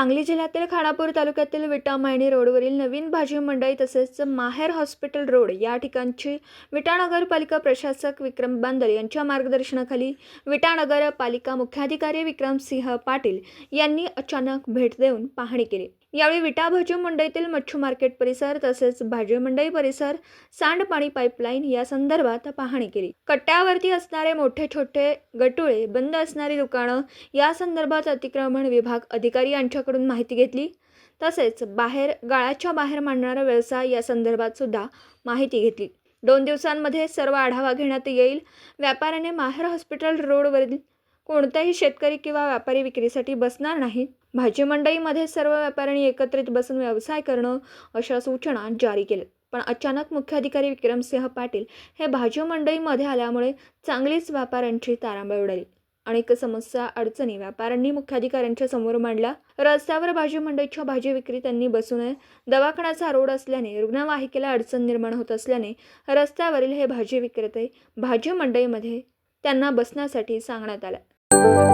सांगली जिल्ह्यातील खानापूर तालुक्यातील विटा मायणी रोडवरील नवीन भाजी मंडई तसेच माहेर हॉस्पिटल रोड या ठिकाणची विटा नगरपालिका प्रशासक विक्रम बांदल यांच्या मार्गदर्शनाखाली विटा नगरपालिका मुख्याधिकारी विक्रमसिंह पाटील यांनी अचानक भेट देऊन पाहणी केली. यावेळी विटा भाजी मंडईतील मच्छू मार्केट परिसर तसेच भाजी मंडई परिसर सांडपाणी पाईपलाईन या संदर्भात पाहणी केली. कट्ट्यावरती असणारे मोठे छोटे गटुळे बंद असणारी दुकानं या संदर्भात अतिक्रमण विभाग अधिकारी यांच्याकडून माहिती घेतली. तसेच बाहेर गाळाच्या बाहेर मांडणारा व्यवसाय या संदर्भात सुद्धा माहिती घेतली. दोन दिवसांमध्ये सर्व आढावा घेण्यात येईल. व्यापाऱ्याने माहेर हॉस्पिटल रोडवरील कोणताही शेतकरी किंवा व्यापारी विक्रीसाठी बसणार नाहीत. भाजी मंडईमध्ये सर्व व्यापाऱ्यांनी एकत्रित बसून व्यवसाय करणं अशा सूचना जारी केल्या पण अचानक मुख्याधिकारी विक्रमसिंह पाटील हे भाजी मंडईमध्ये आल्यामुळे चांगलीच व्यापाऱ्यांची तारांबळ उडाली अनेक समस्या अडचणी व्यापाऱ्यांनी मुख्याधिकाऱ्यांच्या समोर मांडल्या. रस्त्यावर भाजी मंडईच्या भाजी विक्री त्यांनी बसू नये दवाखान्याचा रोड असल्याने रुग्णवाहिकेला अडचण निर्माण होत असल्याने रस्त्यावरील हे भाजी विक्रेते भाजी मंडईमध्ये त्यांना बसण्यासाठी सांगण्यात आलं